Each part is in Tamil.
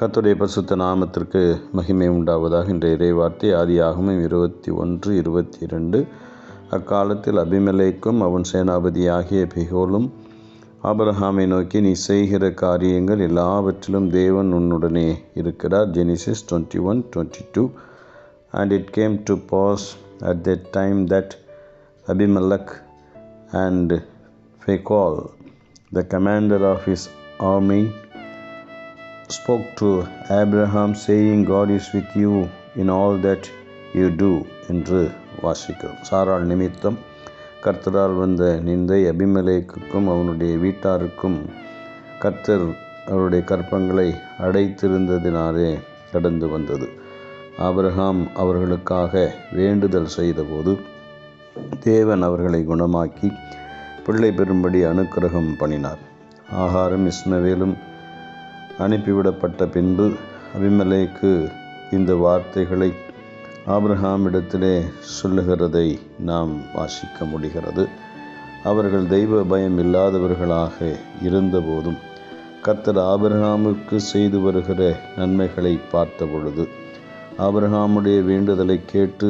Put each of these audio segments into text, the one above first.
கத்துடைய பசுத்த நாமத்திற்கு மகிமை உண்டாவதாக இன்றைய இறைவார்த்தை ஆதியாகமம் இருபத்தி ஒன்று இருபத்தி இரண்டு. அக்காலத்தில் அபிமலைக்கும் அவன் சேனாபதியாகிய பிகோலும் ஆபரஹாமை நோக்கி நீ செய்கிற காரியங்கள் எல்லாவற்றிலும் தேவன் உன்னுடனே இருக்கிறார். Genesis twenty one twenty two. And it came to pass at the time that Abimelech and Phichol the commander of his army spoke to Abraham saying God is with you in all that you do என்று வாசிக்கிறோம். சாரால் நிமித்தம் கர்த்தரால் வந்த நிந்தை அபிமலேக்குக்கும் அவனுடைய வீட்டாருக்கும் கர்த்தர் அவருடைய கற்பங்களை அடைத்திருந்ததினாலே கடந்து வந்தது. ஆபிரகாம் அவர்களுக்காக வேண்டுதல் செய்தபோது தேவன் அவர்களை குணமாக்கி பிள்ளை பெறும்படி அனுக்கிரகம் பண்ணினார். ஆகாரம் இஸ்மவேலும் அனுப்பிவிடப்பட்ட பின்பு அபிமலேக்கு இந்த வார்த்தைகளை ஆபிரஹாமிடத்திலே சொல்லுகிறதை நாம் வாசிக்க முடிகிறது. அவர்கள் தெய்வ பயம் இல்லாதவர்களாக இருந்தபோதும் கர்த்தர் ஆபிரஹாமுக்கு செய்து வருகிற நன்மைகளை பார்த்த பொழுது ஆபிரஹாமுடைய வேண்டுதலை கேட்டு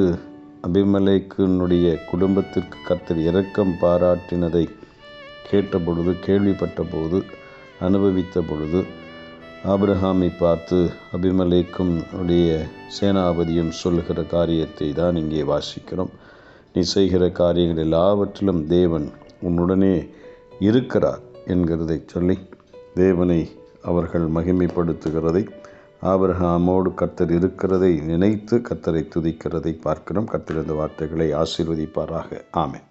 அபிமலைக்குனுடைய குடும்பத்திற்கு கர்த்தர் இரக்கம் பாராட்டினதை கேட்டபொழுது கேள்விப்பட்ட போது அனுபவித்த பொழுது ஆபிரஹாமை பார்த்து அபிமலேக்கும் உடைய சேனாபதியும் சொல்லுகிற காரியத்தை தான் இங்கே வாசிக்கிறோம். நீ செய்கிற காரியங்கள் எல்லாவற்றிலும் தேவன் உன்னுடனே இருக்கிறார் என்கிறதை சொல்லி தேவனை அவர்கள் மகிமைப்படுத்துகிறதை ஆபிரஹாமோடு கர்த்தர் இருக்கிறதை நினைத்து கர்த்தரை துதிக்கிறதை பார்க்கிறோம். கர்த்தர் இந்த வார்த்தைகளை ஆசீர்வதிப்பாராக. ஆமென்.